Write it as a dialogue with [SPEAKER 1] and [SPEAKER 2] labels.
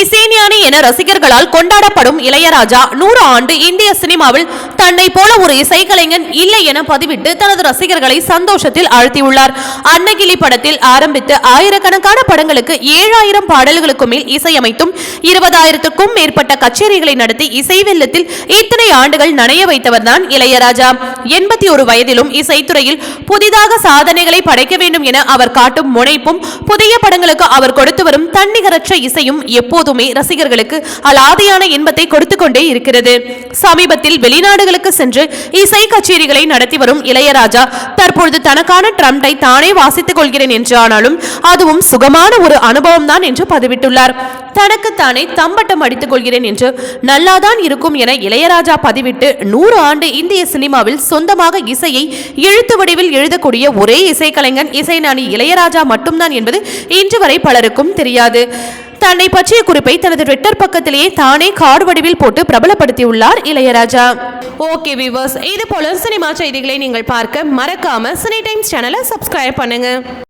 [SPEAKER 1] இசைஞானி என ரசிகர்களால் கொண்டாடப்படும் இளையராஜா நூறு ஆண்டு இந்திய சினிமாவில் தன்னை போல ஒரு இசைக்கலைஞன் இல்லை என பதிவிட்டு தனது ரசிகர்களை சந்தோஷத்தில் ஆழ்த்தியுள்ளார். அன்னகிளி படத்தில் ஆரம்பித்து ஆயிரக்கணக்கான படங்களுக்கு ஏழாயிரம் பாடல்களுக்கு மேல் இசையமைத்தும் இருபதாயிரத்துக்கும் மேற்பட்ட கச்சேரிகளை நடத்தி இசை வெள்ளத்தில் இத்தனை ஆண்டுகள் நனைய வைத்தவர்தான் இளையராஜா. எண்பத்தி ஒரு வயதிலும் இசைத்துறையில் புதிதாக சாதனைகளை படைக்க வேண்டும் என அவர் காட்டும் முனைப்பும் புதிய படங்களுக்கு அவர் கொடுத்து வரும் தன்னிகரற்ற இசையும் எப்போதுமே ரசிகர்களுக்கு அலாதியான இன்பத்தை கொடுத்து கொண்டே இருக்கிறது. சமீபத்தில் வெளிநாடுகளுக்கு சென்று இசை கச்சேரிகளை நடத்தி வரும் இளையராஜா தற்பொழுது தனக்கான ட்ரம்டை தானே வாசித்துக் கொள்கிறேன் என்று ஆனாலும் அதுவும் சுகமான ஒரு அனுபவம் தான் என்று பதிவிட்டுள்ளார். தனக்கு தானே தம்பட்டம் அடித்துக் கொள்கிறேன் என்று நல்லாதான் இருக்கும் என இளையராஜா பதிவிட்டு நூறு ஆண்டு இந்திய சினிமாவில் சொந்தமாக இசையை எழுத்து வடிவில் எழுதக்கூடிய ஒரே இசைக்கலைஞன் இசைஞானி இளையராஜா மட்டும்தான் என்பது இன்று வரை பலருக்கும் தெரியாது. தன்னை பற்றிய குறிப்பை தனது ட்விட்டர் பக்கத்திலேயே தானே கார்டு வடிவில் போட்டு பிரபலப்படுத்தியுள்ளார் இளையராஜா. ஓகே விவர்ஸ் இது போல சினிமா செய்திகளை நீங்கள் பார்க்க மறக்காம சினி டைம்ஸ் சேனலை சப்ஸ்கிரைப் பண்ணுங்க.